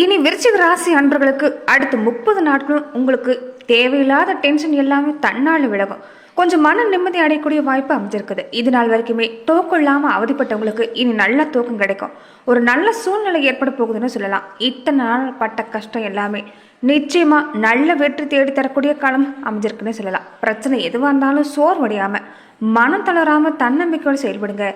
இனி விருச்சிக ராசி அன்பர்களுக்கு அடுத்த முப்பது நாட்களும் உங்களுக்கு தேவையில்லாத டென்ஷன் எல்லாமே தன்னால் விலகும். கொஞ்சம் மன நிம்மதி அடையக்கூடிய வாய்ப்பு அமைஞ்சிருக்குது. இது நாள் வரைக்குமே தூக்கம் இல்லாமல் அவதிப்பட்டவங்களுக்கு இனி நல்ல தூக்கம் கிடைக்கும். ஒரு நல்ல சூழ்நிலை ஏற்பட போகுதுன்னு சொல்லலாம். இத்தனை நாள் பட்ட கஷ்டம் எல்லாமே நிச்சயமாக நல்ல வெற்றி தேடி தரக்கூடிய காலம் அமைஞ்சிருக்குன்னு சொல்லலாம். பிரச்சனை எதுவாக இருந்தாலும் சோர்வடையாமல் மனம் தளராமல் தன்னம்பிக்கையோடு செயல்படுங்க.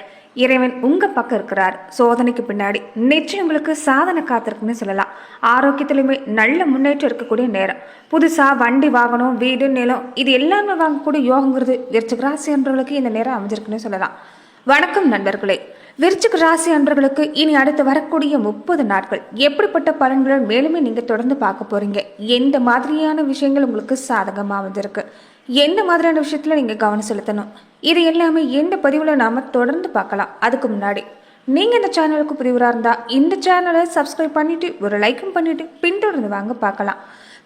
இறைவன் உங்கள் பக்கம் இருக்கிறார். சோதனைக்கு பின்னாடி நிச்சயம் உங்களுக்கு சாதனை காத்திருக்குன்னு சொல்லலாம். ஆரோக்கியத்திலுமே நல்ல முன்னேற்றம் இருக்கக்கூடிய நேரம். புதுசாக வண்டி வாகனம் வீடு நிலம் இது எல்லாமே வாங்கக்கூடிய யோகங்கிறது விருச்சிகராசி என்றவர்களுக்கு இந்த நேரம் அமைஞ்சிருக்குன்னு சொல்லலாம். வணக்கம் நண்பர்களே. விருச்சிக ராசி அன்பர்களுக்கு இனி அடுத்து வரக்கூடிய முப்பது நாட்கள் எப்படிப்பட்ட பலன்களை மேலுமே நீங்க தொடர்ந்து பார்க்க போறீங்க? எந்த மாதிரியான விஷயங்கள் உங்களுக்கு சாதகமாக வந்திருக்கு? எந்த மாதிரியான விஷயத்துல நீங்க கவனம் செலுத்தணும்? இது எல்லாமே எந்த பதிவுல நாம தொடர்ந்து பார்க்கலாம். அதுக்கு முன்னாடி நீங்க இந்த சேனலுக்கு புதிவராக இருந்தா இந்த சேனலை சப்ஸ்கிரைப் பண்ணிட்டு ஒரு லைக்கும் பண்ணிட்டு பின்தொடர்ந்து வாங்க பார்க்கலாம்.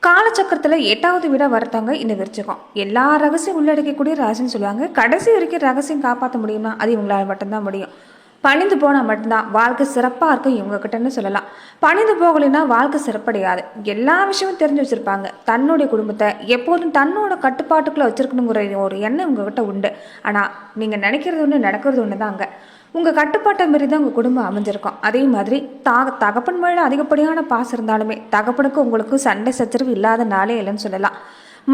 காலச்சக்கரத்தில் எட்டாவது வீடாக வரத்தவங்க இந்த விருச்சகம். எல்லா ரகசியம் உள்ளடக்கக்கூடிய ராசின்னு சொல்லுவாங்க. கடைசி வரைக்கும் ரகசியம் காப்பாற்ற முடியுமா அது இவங்களால் மட்டும்தான் முடியும். பணிந்து போனால் மட்டும்தான் வாழ்க்கை சிறப்பாக இருக்கும் இவங்கக்கிட்டன்னு சொல்லலாம். பணிந்து போகலைன்னா வாழ்க்கை சிறப்படையாது. எல்லா விஷயமும் தெரிஞ்சு வச்சுருப்பாங்க. தன்னுடைய குடும்பத்தை எப்போதும் தன்னோட கட்டுப்பாட்டுக்குள்ளே வச்சுருக்கணுங்கிற ஒரு எண்ணம் உங்ககிட்ட உண்டு. ஆனால் நீங்கள் நினைக்கிறது ஒன்று நடக்கிறது ஒன்று தான் அங்கே. உங்கள் கட்டுப்பாட்டை மாரி தான் உங்கள் குடும்பம் அமைஞ்சிருக்கும். அதே மாதிரி தாக தகப்பன் மேலே அதிகப்படியான பாசம் இருந்தாலுமே தகப்பனுக்கு உங்களுக்கு சண்டை சச்சரவு இல்லாத நாளே இல்லைன்னு சொல்லலாம்.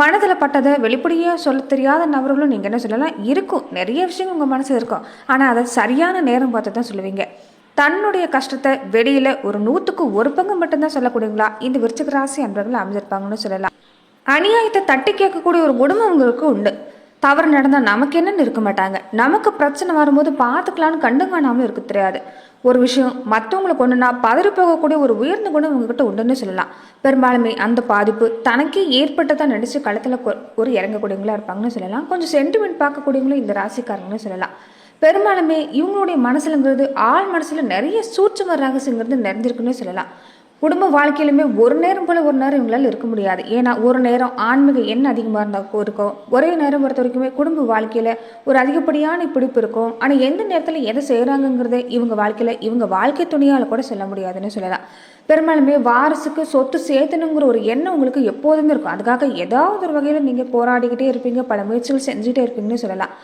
மனதில் பட்டதை வெளிப்படையாக சொல்ல தெரியாத நபர்களும் நீங்கள் என்ன சொல்லலாம்? இருக்கும். நிறைய விஷயங்கள் உங்கள் மனசில் இருக்கும். ஆனால் அதை சரியான நேரம் பார்த்து தான் சொல்லுவீங்க. தன்னுடைய கஷ்டத்தை வெளியில் ஒரு நூற்றுக்கு ஒரு பங்கு மட்டும்தான் சொல்லக்கூடியங்களா இந்த விருச்சிக ராசி அன்பர்கள் அமைஞ்சிருப்பாங்கன்னு சொல்லலாம். அநியாயத்தை தட்டி கேட்கக்கூடிய ஒரு குடும்பம் உங்களுக்கு உண்டு. தவறு நடந்தால் நமக்கு என்னன்னு இருக்க மாட்டாங்க. நமக்கு பிரச்சனை வரும்போது பார்த்துக்கலான்னு கண்டு காணாமல் இருக்க தெரியாது. ஒரு விஷயம் மற்றவங்களுக்கு ஒன்றுனா பதறி போகக்கூடிய ஒரு உயர்ந்த குணம் உங்ககிட்ட உண்டுன்னு சொல்லலாம். பெரும்பாலுமே அந்த பாதிப்பு தனக்கே ஏற்பட்டதான் நினச்சி களத்தில் ஒரு இறங்கக்கூடியவங்களா இருப்பாங்கன்னு சொல்லலாம். கொஞ்சம் சென்டிமெண்ட் பார்க்கக்கூடியவங்களும் இந்த ராசிக்காரங்கன்னு சொல்லலாம். பெரும்பாலுமே இவங்களுடைய மனசுலங்கிறது ஆள் மனசில் நிறைய சூட்சம ரகசியங்கிறது நிறைஞ்சிருக்குன்னு சொல்லலாம். குடும்ப வாழ்க்கையிலுமே ஒரு நேரம் போல ஒரு நேரம் இவங்களால் இருக்க முடியாது. ஏன்னா ஒரு நேரம் ஆன்மீக எண்ணம் அதிகமாக இருந்தால் இருக்கும் ஒரே நேரம் பொறுத்த வரைக்குமே குடும்ப வாழ்க்கையில் ஒரு அதிகப்படியான பிடிப்பு இருக்கும். ஆனால் எந்த நேரத்தில் எதை செய்கிறாங்கங்கிறத இவங்க வாழ்க்கையில் இவங்க வாழ்க்கை துணியால் கூட சொல்ல முடியாதுன்னு சொல்லலாம். பெரும்பாலுமே வாரசுக்கு சொத்து சேர்த்தணுங்கிற ஒரு எண்ணம் உங்களுக்கு எப்போதுமே இருக்கும். அதுக்காக ஏதாவது ஒரு வகையில் நீங்கள் போராடிக்கிட்டே இருப்பீங்க பல முயற்சிகள் செஞ்சுட்டே இருப்பீங்கன்னு சொல்லலாம்.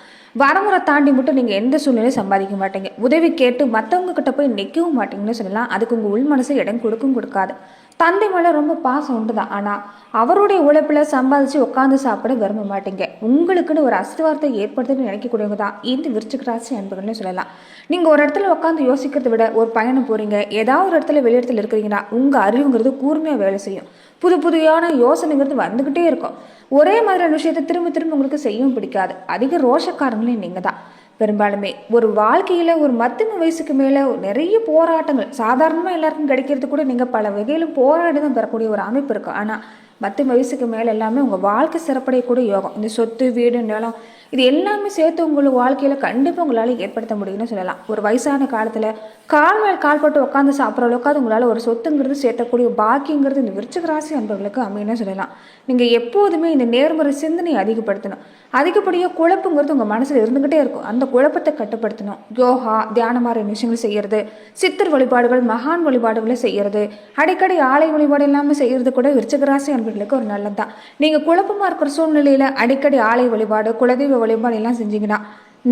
வரமுறை தாண்டி மட்டும் நீங்கள் எந்த சூழ்நிலையும் சம்பாதிக்க மாட்டீங்க. உதவி கேட்டு மற்றவங்க கிட்ட போய் நிற்கவும் மாட்டீங்கன்னு சொல்லலாம். அதுக்கு உங்கள் உள் மனசு இடம் கொடுக்கும் கொடுக்காது. தந்தை மேலே ரொம்ப பாசம் உண்டு தான் ஆனால் அவருடைய உழைப்பில் சம்பாதிச்சு உட்காந்து சாப்பிட விரும்ப மாட்டீங்க. உங்களுக்குன்னு ஒரு அஸ்திவாரத்தை ஏற்படுத்துன்னு நினைக்கக்கூடியவங்க தான் இந்த விருச்சிக ராசி அன்புகள்னு சொல்லலாம். நீங்கள் ஒரு இடத்துல உட்காந்து யோசிக்கிறத விட ஒரு பயணம் போகிறீங்க ஏதாவது ஒரு இடத்துல வெளியிடத்தில் இருக்கிறீங்கன்னா உங்கள் அறிவுங்கிறது கூர்மையாக வேலை செய்யும். புது புதியான யோசனைங்கிறது வந்துக்கிட்டே இருக்கும். ஒரே மாதிரியான விஷயத்தை திரும்ப திரும்ப உங்களுக்கு செய்யவும் பிடிக்காது. அதிக ரோஷக்காரங்களே நீங்கள் தான் பெரும்பாலுமே. ஒரு வாழ்க்கையில் ஒரு மத்தியம வயசுக்கு மேலே நிறைய போராட்டங்கள் சாதாரணமாக எல்லாருக்கும் கிடைக்கிறது கூட நீங்கள் பல வகையிலும் போராடி தான் பெறக்கூடிய ஒரு அமைப்பு இருக்கும் ஆனால் பத்து வயசுக்கு மேலே எல்லாமே உங்கள் வாழ்க்கை சிறப்படையக்கூடிய யோகம். இந்த சொத்து வீடு நிலம் இது எல்லாமே சேர்த்து உங்களுக்கு வாழ்க்கையில் கண்டிப்பாக உங்களால் ஏற்படுத்த முடியும்னு சொல்லலாம். ஒரு வயசான காலத்தில் கால் மேல் கால் போட்டு உட்காந்து சாப்பிட்ற அளவுக்கு உங்களால் ஒரு சொத்துங்கிறது சேர்த்தக்கூடிய பாக்கியங்கிறது இந்த விருச்சிக ராசி அன்பர்களுக்கு அமையன்னு சொல்லலாம். நீங்கள் எப்போதுமே இந்த நேர்மறை சிந்தனையை அதிகப்படுத்தணும். அதிகப்படியாக குழப்பங்கிறது உங்கள் மனசில் இருந்துக்கிட்டே இருக்கும். அந்த குழப்பத்தை கட்டுப்படுத்தணும். யோகா தியானம் மாதிரி விஷயங்கள் செய்கிறது சித்தர் வழிபாடுகள் மகான் வழிபாடுகளை செய்கிறது அடிக்கடி ஆலை வழிபாடு இல்லாமல் செய்கிறது கூட விருச்சகராசி அன்பர்களுக்கு ஒரு நல்லது தான் நீங்கள் குழப்பமாக இருக்கிற சூழ்நிலையில் அடிக்கடி ஆலை வழிபாடு குலதெய்வ வழிபாடு எல்லாம் செஞ்சீங்கன்னா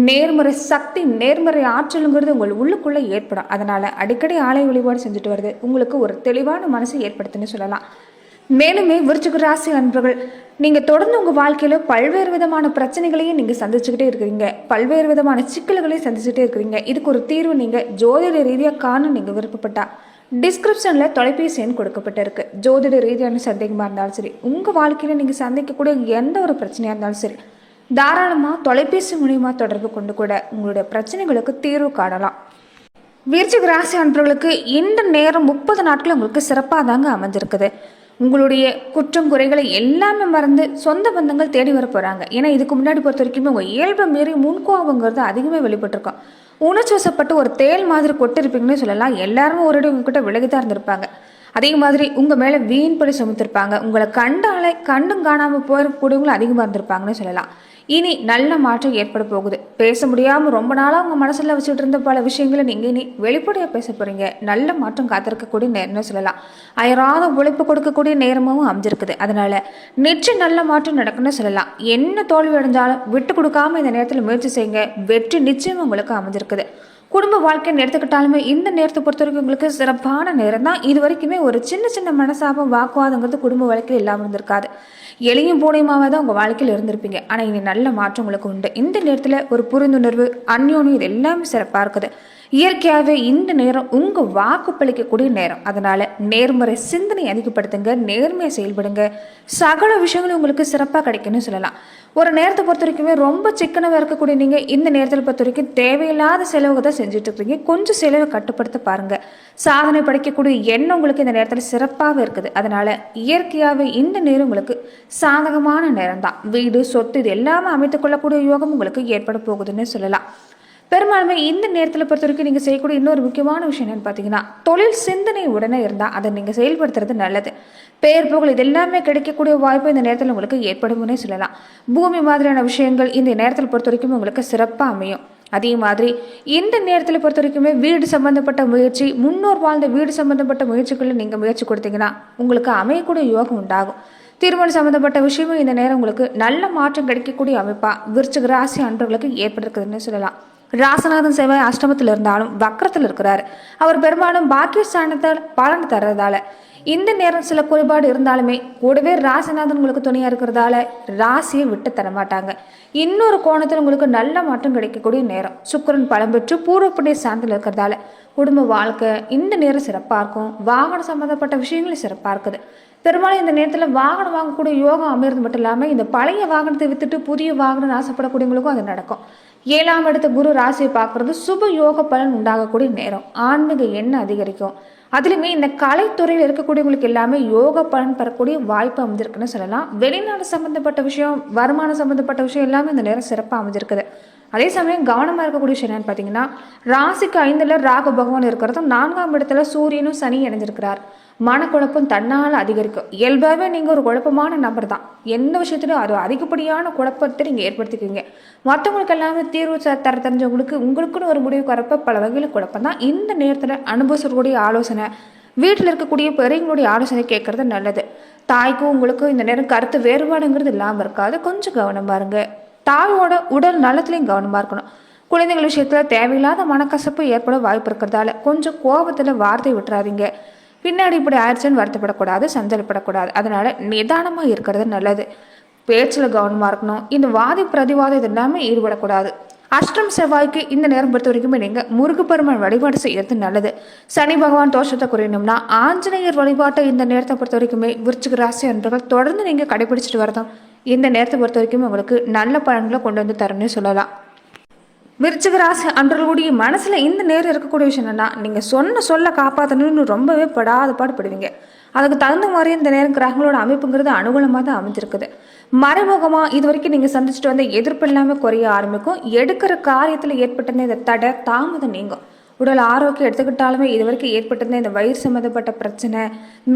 நேர்மறை சக்தி நேர்மறை ஆற்றலுங்கிறது உங்கள் உள்ளுக்குள்ளே ஏற்படும். அதனால் அடிக்கடி ஆலை வழிபாடு செஞ்சுட்டு வருது உங்களுக்கு ஒரு தெளிவான மனசு ஏற்படுத்துன்னு சொல்லலாம். மேலுமே விருச்சிக ராசி அன்பர்கள் நீங்கள் தொடர்ந்து உங்கள் வாழ்க்கையில் பல்வேறு விதமான பிரச்சனைகளையும் நீங்கள் சந்திச்சுக்கிட்டே இருக்கிறீங்க. பல்வேறு விதமான சிக்கல்களையும் சந்திச்சுட்டே இருக்கிறீங்க. இதுக்கு ஒரு தீர்வு நீங்கள் ஜோதிட ரீதியாக காண நீங்கள் விருப்பப்பட்டா டிஸ்கிரிப்ஷனில் தொலைபேசி எண் கொடுக்கப்பட்டிருக்கு. ஜோதிட ரீதியான சந்தேகமாக இருந்தாலும் சரி உங்கள் வாழ்க்கையில் நீங்கள் சந்திக்கக்கூடிய எந்த ஒரு பிரச்சனையாக இருந்தாலும் சரி தாராளமாக தொலைபேசி மூலியமாக தொடர்பு கொண்டு கூட உங்களுடைய பிரச்சனைகளுக்கு தீர்வு காணலாம். விருச்சிக ராசி அன்பர்களுக்கு இந்த நேரம் முப்பது நாட்கள் உங்களுக்கு சிறப்பாக தாங்க அமைஞ்சிருக்குது. உங்களுடைய குற்றம் குறைகளை எல்லாமே மறந்து சொந்த பந்தங்கள் தேடி வர போகிறாங்க ஏன்னா இதுக்கு முன்னாடி பொறுத்த வரைக்குமே உங்கள் இயல்பை மீறி முன்கோபங்கிறது அதிகமாக வெளிப்பட்டிருக்கோம். உணர்ச்சிவசப்பட்டு ஒரு தேல் மாதிரி கொட்டிருப்பீங்கன்னு சொல்லலாம். எல்லாருமே ஒரு இடம் உங்ககிட்ட விலகி தான் இருந்திருப்பாங்க. அதே மாதிரி உங்கள் மேலே வீண் படி சுமத்திருப்பாங்க. உங்களை கண்டாலே கண்டும் காணாமல் போகக்கூடியவங்களும் அதிகமாக இருந்திருப்பாங்கன்னு சொல்லலாம். இனி நல்ல மாற்றம் ஏற்பட போகுது. பேச முடியாம ரொம்ப நாளா உங்க மனசுல வச்சுட்டு இருந்த பல விஷயங்களை நீங்க இனி வெளிப்படையா பேச போறீங்க. நல்ல மாற்றம் காத்திருக்கக்கூடிய நேரம்னு சொல்லலாம். அயராத உழைப்பு கொடுக்கக்கூடிய நேரமும் அமைஞ்சிருக்குது. அதனால நிச்சயம் நல்ல மாற்றம் நடக்குன்னு சொல்லலாம். என்ன தோல்வி அடைஞ்சாலும் விட்டு கொடுக்காம இந்த நேரத்தில் முயற்சி செய்யுங்க வெற்றி நிச்சயம் உங்களுக்கு அமைஞ்சிருக்குது. குடும்ப வாழ்க்கைன்னு எடுத்துக்கிட்டாலுமே இந்த நேரத்தை பொறுத்த வரைக்கும் உங்களுக்கு சிறப்பான நேரம் தான் இது வரைக்குமே ஒரு சின்ன சின்ன மனசாபம் வாக்குவாதங்கிறது குடும்ப வாழ்க்கையில் இல்லாமல் இருந்திருக்காது. எளியும் பூனையுமாவே தான் உங்கள் வாழ்க்கையில் இருந்திருப்பீங்க. ஆனால் இனி நல்ல மாற்றம் உங்களுக்கு உண்டு. இந்த நேரத்தில் ஒரு புரிந்துணர்வு அந்யோன்யம் இது எல்லாமே சிறப்பாக இருக்குது. இயற்கையாகவே இந்த நேரம் உங்கள் வாக்கு பழிக்கக்கூடிய நேரம். அதனால் நேர்மறை சிந்தனை அதிகப்படுத்துங்க நேர்மையை செயல்படுங்க. சகல விஷயங்களும் உங்களுக்கு சிறப்பாக கிடைக்குன்னு சொல்லலாம். ஒரு நேரத்தை பொறுத்த வரைக்குமே ரொம்ப சிக்கனமாக இருக்கக்கூடிய நீங்கள் இந்த நேரத்தில் பொறுத்த வரைக்கும் தேவையில்லாத செலவுகள் தான் செஞ்சுட்டு இருக்கீங்க. கொஞ்சம் செலவை கட்டுப்படுத்த பாருங்கள் சாதனை படைக்கக்கூடிய எண்ணம் உங்களுக்கு இந்த நேரத்தில் சிறப்பாக இருக்குது. அதனால் இயற்கையாகவே இந்த நேரம் உங்களுக்கு சாதகமான நேரம் தான் வீடு சொத்து இது எல்லாமே அமைத்துக்கொள்ளக்கூடிய யோகம் உங்களுக்கு ஏற்பட போகுதுன்னு சொல்லலாம். பெரும்பாலுமே இந்த நேரத்தில் பொறுத்த வரைக்கும் நீங்கள் செய்யக்கூடிய இன்னொரு முக்கியமான விஷயம் என்னன்னு பார்த்தீங்கன்னா தொழில் சிந்தனை உடனே இருந்தால் அதை நீங்கள் செயல்படுத்துறது நல்லது. பெயர் புகழ் இது எல்லாமே கிடைக்கக்கூடிய வாய்ப்பு இந்த நேரத்தில் உங்களுக்கு ஏற்படும்னே சொல்லலாம். பூமி மாதிரியான விஷயங்கள் இந்த நேரத்தில் பொறுத்த வரைக்கும் உங்களுக்கு சிறப்பாக அமையும். அதே மாதிரி இந்த நேரத்தில் பொறுத்த வரைக்குமே வீடு சம்மந்தப்பட்ட முயற்சி முன்னோர் வாழ்ந்த வீடு சம்மந்தப்பட்ட முயற்சிகளில் நீங்கள் முயற்சி கொடுத்தீங்கன்னா உங்களுக்கு அமையக்கூடிய யோகம் உண்டாகும். திருமணம் சம்மந்தப்பட்ட விஷயமும் இந்த நேரம் உங்களுக்கு நல்ல மாற்றம் கிடைக்கக்கூடிய அமைப்பாக விருச்சிக ராசி அன்பர்களுக்கு ஏற்பட்டிருக்குதுன்னு சொல்லலாம். ராசநாதன் செவ்வாய் அஷ்டமத்தில் இருந்தாலும் வக்கரத்தில் இருக்கிறார். அவர் பெரும்பாலும் பாக்கியஸ்தானத்தால் பலன் தர்றதால. இந்த நேரம் சில குறைபாடு இருந்தாலுமே கூடவே ராசிநாதன் உங்களுக்கு துணையாக இருக்கிறதால ராசியை விட்டு தர மாட்டாங்க. இன்னொரு கோணத்தில் உங்களுக்கு நல்ல மாற்றம் கிடைக்கக்கூடிய நேரம். சுக்கிரன் பலம் பெற்று பூர்வப்படைய சார்ந்தில் இருக்கிறதால குடும்ப வாழ்க்கை இந்த நேரம் சிறப்பாக இருக்கும். வாகனம் சம்மந்தப்பட்ட விஷயங்களும் சிறப்பாக இருக்குது. பெரும்பாலும் இந்த நேரத்தில் வாகனம் வாங்கக்கூடிய யோகம் அமைறது மட்டும் இல்லாமல் இந்த பழைய வாகனத்தை வித்துட்டு புதிய வாகனம் ஆசைப்படக்கூடியவங்களுக்கும் அது நடக்கும். ஏழாம் இடத்த குரு ராசியை பார்க்கறது சுப யோக பலன் உண்டாகக்கூடிய நேரம். ஆன்மீக எண்ணம் அதிகரிக்கும். அதுலேயுமே இந்த கலைத்துறையில் இருக்கக்கூடியவங்களுக்கு எல்லாமே யோக பலன் பெறக்கூடிய வாய்ப்பு அமைஞ்சிருக்குன்னு சொல்லலாம். வெளிநாடு சம்மந்தப்பட்ட விஷயம் வருமானம் சம்மந்தப்பட்ட விஷயம் எல்லாமே இந்த நேரம் சிறப்பாக அமைஞ்சிருக்குது. அதே சமயம் கவனமாக இருக்கக்கூடிய விஷயம் என்னன்னு பார்த்தீங்கன்னா ராசிக்கு ஐந்தில் ராகு பகவான் இருக்கிறதும் நான்காம் இடத்துல சூரியனும் சனி இணைஞ்சிருக்கிறார். மனக்குழப்பம் தன்னால் அதிகரிக்கும். இயல்பாகவே நீங்கள் ஒரு குழப்பமான நபர் தான். எந்த விஷயத்துலையும் அது அதிகப்படியான குழப்பத்தை நீங்கள் ஏற்படுத்திக்குவீங்க. மற்றவங்களுக்கு எல்லாமே தீர்வு தர தெரிஞ்சவங்களுக்கு உங்களுக்குன்னு ஒரு முடிவு வரப்ப பல வகையில் குழப்பம் தான். இந்த நேரத்தில் அனுபவிச்சக்கூடிய ஆலோசனை வீட்டில் இருக்கக்கூடிய பெரியவங்களுடைய ஆலோசனை கேட்குறது நல்லது. தாய்க்கும் உங்களுக்கும் இந்த நேரம் கருத்து வேறுபாடுங்கிறது இல்லாமல் இருக்காது. கொஞ்சம் கவனமாக இருங்க. தாயோட உடல் நலத்துலையும் கவனமாக இருக்கணும். குழந்தைகள் விஷயத்தில் தேவையில்லாத மனக்கசப்பு ஏற்பட வாய்ப்பு இருக்கிறதால கொஞ்சம் கோபத்தில் வார்த்தை விட்டுறாதீங்க. பின்னாடி இப்படி ஆயிடுச்சுன்னு வருத்தப்படக்கூடாது சஞ்சலப்படக்கூடாது. அதனால் நிதானமாக இருக்கிறது நல்லது. பேச்சில் கவனமாக இருக்கணும். இந்த வாதி பிரதிவாதம் இது எல்லாமே ஈடுபடக்கூடாது. அஷ்டம் செவ்வாய்க்கு இந்த நேரம் பொறுத்த வரைக்குமே நீங்கள் முருகப்பெருமான் வழிபாடு செய்யறது நல்லது. சனி பகவான் தோஷத்தை குறையணும்னா ஆஞ்சநேயர் வழிபாட்டை இந்த நேரத்தை பொறுத்த வரைக்குமே விருச்சிக ராசி அன்பர்கள் தொடர்ந்து நீங்கள் கடைபிடிச்சிட்டு வரதும் இந்த நேரத்தை பொறுத்த வரைக்கும் உங்களுக்கு நல்ல பலன்களை கொண்டு வந்து தரணும்னு சொல்லலாம். விருச்சிகராசி அன்றர்களுடைய மனசில் இந்த நேரம் இருக்கக்கூடிய விஷயம் என்னன்னா நீங்கள் சொன்ன சொல்ல காப்பாற்றணும்னு ரொம்பவே படாத பாடுபடுவீங்க. அதுக்கு தகுந்த மாதிரி இந்த நேரம் கிரகங்களோட அமைப்புங்கிறது அனுகூலமாக தான் அமைஞ்சிருக்குது. மறைமுகமாக இது வரைக்கும் நீங்கள் சந்திச்சுட்டு வந்த எதிர்ப்பு எல்லாமே குறைய ஆரம்பிக்கும். எடுக்கிற காரியத்தில் ஏற்பட்ட இந்த தடை தாமதம் நீங்கும். உடல் ஆரோக்கியம் எடுத்துக்கிட்டாலுமே இது வரைக்கும் ஏற்பட்டிருந்த இந்த வயிறு சம்மந்தப்பட்ட பிரச்சனை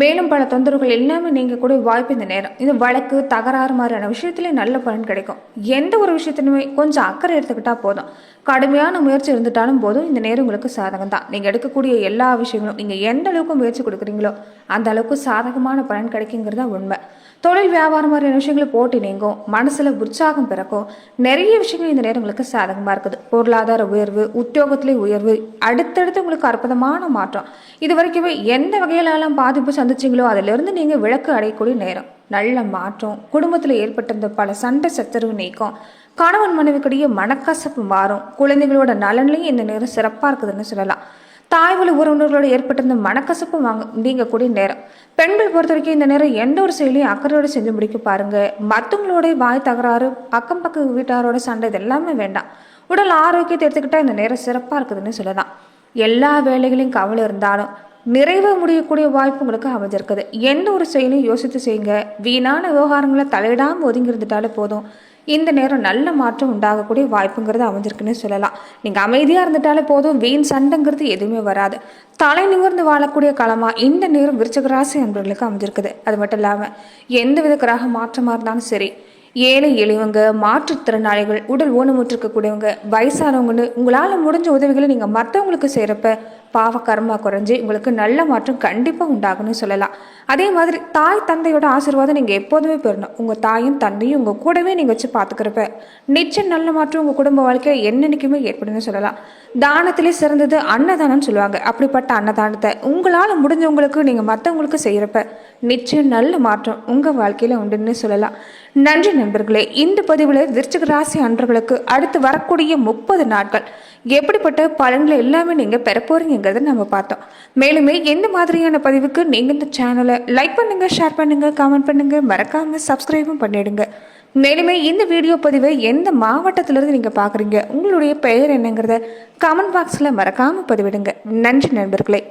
மேலும் பல தொந்தரவுகள் எல்லாமே நீங்கள் கூட வாய்ப்பு இந்த நேரம். இது வழக்கு தகராறு மாதிரியான விஷயத்துலேயும் நல்ல பலன் கிடைக்கும். எந்த ஒரு விஷயத்திலுமே கொஞ்சம் அக்கறை எடுத்துக்கிட்டால் போதும். கடுமையான முயற்சி இருந்துட்டாலும் போதும். இந்த நேரம் உங்களுக்கு சாதகம் தான் நீங்கள் எடுக்கக்கூடிய எல்லா விஷயங்களும் நீங்கள் எந்த அளவுக்கு முயற்சி கொடுக்குறீங்களோ அந்த அளவுக்கு சாதகமான பலன் கிடைக்குங்கிறது தான் உண்மை. தொழில் வியாபாரம் மாதிரியான விஷயங்களை போட்டி நீங்கும் மனசில் உற்சாகம் பிறக்கும். நிறைய விஷயங்கள் இந்த நேரங்களுக்கு சாதகமாக இருக்குது. பொருளாதார உயர்வு உத்தியோகத்திலே உயர்வு அடுத்தடுத்து உங்களுக்கு அற்புதமான மாற்றம். இது வரைக்குமே எந்த வகையிலெல்லாம் பாதிப்பு சந்திச்சீங்களோ அதிலிருந்து நீங்கள் விளக்கு அடையக்கூடிய நேரம். நல்ல மாற்றம் குடும்பத்தில் ஏற்பட்டிருந்த பல சண்டை சச்சரவு நீக்கம் கணவன் மனைவிக்கிடையே மனக்கசப்பு மாறும். குழந்தைகளோட நலன்லையும் இந்த நேரம் சிறப்பாக இருக்குதுன்னு சொல்லலாம். தாய்வழி உறவினர்களோடு ஏற்பட்டிருந்த மனக்கசப்பு வாங்க நீங்கக்கூடிய நேரம். பெண்கள் பொறுத்த வரைக்கும் இந்த நேரம் எந்த ஒரு செயலையும் அக்கறையோடு செஞ்சு முடிக்க பாருங்க. மற்றவங்களோட வாய் தகராறு அக்கம் பக்க வீட்டாரோட சண்டை இது எல்லாமே வேண்டாம். உடல் ஆரோக்கியத்தை எடுத்துக்கிட்டால் இந்த நேரம் சிறப்பாக இருக்குதுன்னு சொல்லலாம். எல்லா வேலைகளையும் கவலை இருந்தாலும் நிறைவு முடியக்கூடிய வாய்ப்பு உங்களுக்கு அமைஞ்சிருக்குது. எந்த ஒரு செயலையும் யோசித்து செய்யுங்க. வீணான விவகாரங்களை தலையிடாமல் ஒதுங்கி இருந்துட்டாலே போதும். இந்த நேரம் நல்ல மாற்றம் உண்டாகக்கூடிய வாய்ப்புங்கிறது அமைஞ்சிருக்குன்னு சொல்லலாம். நீங்கள் அமைதியாக இருந்துட்டாலே போதும். வீண் சண்டைங்கிறது எதுவுமே வராது. தலை நிமிர்ந்து வாழக்கூடிய காலமாக இந்த நேரம் விருச்சக ராசி அன்பர்களுக்கு அமைஞ்சிருக்குது. அது மட்டும் இல்லாமல் எந்த வித கிரக மாற்றமாக இருந்தாலும் சரி ஏழை எளியவங்க மாற்றுத்திறனாளிகள் உடல் ஊனமுற்றிருக்கக்கூடியவங்க வயசானவங்கன்னு உங்களால் முடிஞ்ச உதவிகளை நீங்கள் மற்றவங்களுக்கு செய்கிறப்ப பாவக்கர்மா குறைஞ்சி உங்களுக்கு நல்ல மாற்றம் கண்டிப்பாக உண்டாகும்னு சொல்லலாம். அதே மாதிரி தாய் தந்தையோட ஆசீர்வாதம் நீங்கள் எப்போதுமே பெறணும். உங்கள் தாயும் தந்தையும் உங்கள் கூடவே நீங்கள் வச்சு பார்த்துக்கிறப்ப நிச்சயம் நல்ல மாற்றம் உங்கள் குடும்ப வாழ்க்கையை என்னென்னைக்குமே ஏற்படும்னு சொல்லலாம். தானத்திலே சிறந்தது அன்னதானம்னு சொல்லுவாங்க. அப்படிப்பட்ட அன்னதானத்தை உங்களால் முடிஞ்சவங்களுக்கு நீங்கள் மற்றவங்களுக்கு செய்கிறப்ப நிச்சயம் நல்ல மாற்றம் உங்கள் வாழ்க்கையில் உண்டுன்னு சொல்லலாம். நன்றி நண்பர்களே இந்த பதிவில் விருச்சிக ராசி அன்றர்களுக்கு அடுத்து வரக்கூடிய முப்பது நாட்கள் எப்படிப்பட்ட பலன்களை எல்லாமே நீங்கள் பெற அப்படிங்கிறத நம்ம பார்த்தோம். மேலுமே எந்த மாதிரியான பதிவுக்கு நீங்கள் இந்த சேனலை லைக் பண்ணுங்க ஷேர் பண்ணுங்க கமெண்ட் பண்ணுங்க மறக்காம சப்ஸ்கிரைபும் பண்ணிடுங்க. மேலுமே இந்த வீடியோ பதிவை எந்த மாவட்டத்திலிருந்து நீங்கள் பார்க்குறீங்க உங்களுடைய பெயர் என்னங்கிறத கமெண்ட் பாக்ஸில் மறக்காமல் பதிவிடுங்க. நன்றி நண்பர்களே.